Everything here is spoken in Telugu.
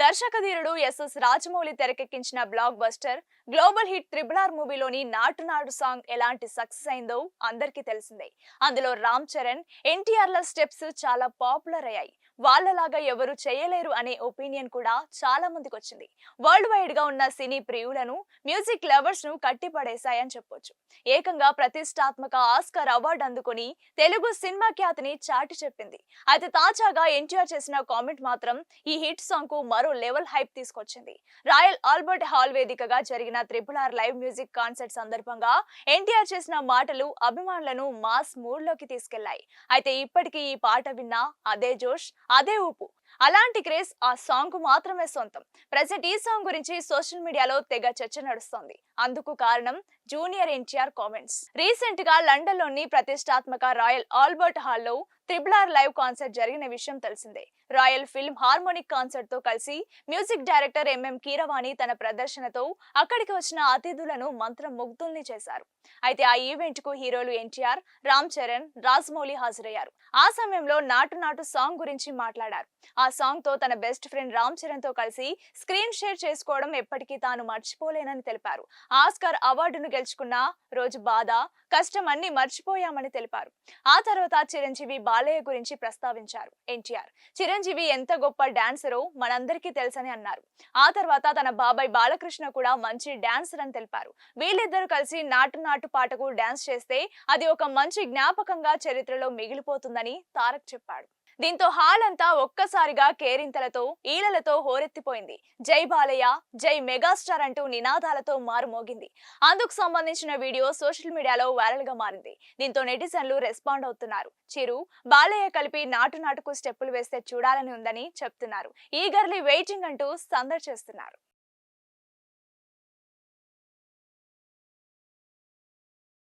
దర్శక ధీరుడు ఎస్ఎస్ రాజమౌళి తెరకెక్కించిన blockbuster global hit triple R మూవీలోని నాటు నాడు సాంగ్ ఎలాంటి సక్సెస్ అయిందో అందరికీ తెలిసిందే. అందులో రామ్ చరణ్ ఎన్టీఆర్ల స్టెప్స్ చాలా పాపులర్ అయ్యాయి. వాళ్ళలాగా ఎవరు చేయలేరు అనే ఒపీనియన్ కూడా చాలా మందికి వచ్చింది వరల్డ్ వైడ్గా ఉన్న సినీ ప్రియులను మ్యూజిక్ లవర్స్ను కట్టిపడేశాయని చెప్పొచ్చు. ఏకంగా ప్రతిష్టాత్మక ఆస్కార్ అవార్డు అందుకుని తెలుగు సినిమా ఖ్యాతిని చాటి చెప్పింది. అయితే తాజాగా ఎన్టీఆర్ చేసిన కామెంట్ మాత్రం ఈ హిట్ సాంగ్కు మరో లెవెల్ హైప్ తీసుకొచ్చింది. రాయల్ ఆల్బర్ట్ హాల్ వేదికగా జరిగిన triple R live music concert సందర్భంగా ఎన్టీఆర్ చేసిన మాటలు అభిమానులను మాస్ మూడ్లోకి తీసుకెళ్ళాయి. అయితే ఇప్పటికీ ఈ పాట విన్నా అదే జోష్ అదే ఊపు. అలాంటి క్రేజ్ ఆ సాంగ్కు మాత్రమే సొంతం. ప్రజెంట్ ఈ సాంగ్ గురించి సోషల్ మీడియాలో తెగ చర్చ నడుస్తోంది. అందుకు కారణం జూనియర్ ఎన్టీఆర్ కామెంట్స్. రీసెంట్గా లండన్లోని ప్రతిష్టాత్మక రాయల్ ఆల్బర్ట్ హాల్లో త్రిబుల్ ఆర్ లైవ్ కాన్సర్ట్ జరిగిన విషయం తెలిసిందే. రాయల్ ఫిల్మ్ హార్మోనిక్ కాన్సర్ట్తో కలిసి మ్యూజిక్ డైరెక్టర్ ఎంఎం కీరవాణి తన ప్రదర్శనతో అక్కడికి వచ్చిన అతిథులను మంత్రముగ్ధుల్ని చేశారు. అయితే ఆ ఈవెంట్కు హీరోలు ఎన్టీఆర్ రామ్ చరణ్ రాజమౌళి హాజరయ్యారు. ఆ సమయంలో నాటు నాటు సాంగ్ గురించి మాట్లాడారు. ఆ సాంగ్తో తన బెస్ట్ ఫ్రెండ్ రామ్ చరణ్తో కలిసి స్క్రీన్ షేర్ చేసుకోవడం ఎప్పటికీ తాను మర్చిపోలేనని తెలిపారు. ఆస్కార్ అవార్డును గెలుచుకున్న రోజు బాధ కష్టం అన్ని మర్చిపోయామని తెలిపారు. ఆ తర్వాత చిరంజీవి బాలయ్య గురించి ప్రస్తావించారు. ఎన్టీఆర్ చిరంజీవి ఎంత గొప్ప డాన్సరో మనందరికీ తెలుసని అన్నారు. ఆ తర్వాత తన బాబాయ్ బాలకృష్ణ కూడా మంచి డాన్సర్ అని తెలిపారు. వీళ్ళిద్దరూ కలిసి నాటు నాటు పాటకు డాన్స్ చేస్తే అది ఒక మంచి జ్ఞాపకంగా చరిత్రలో మిగిలిపోతుందని తారక్ చెప్పాడు. దీంతో హాల్ అంతా ఒక్కసారిగా కేరింతలతో ఈలలతో హోరెత్తిపోయింది. జై బాలయ్య జై మెగాస్టార్ అంటూ నినాదాలతో మారుమోగింది అందుకు సంబంధించిన వీడియో సోషల్ మీడియాలో వైరల్గా మారింది. దీంతో నెటిజన్లు రెస్పాండ్ అవుతున్నారు. చిరు బాలయ్య కలిపి నాటు నాటుకు స్టెప్పులు వేస్తే చూడాలని ఉందని చెప్తున్నారు. ఈగర్లీ వెయిటింగ్ అంటూ సందడి చేస్తున్నారు.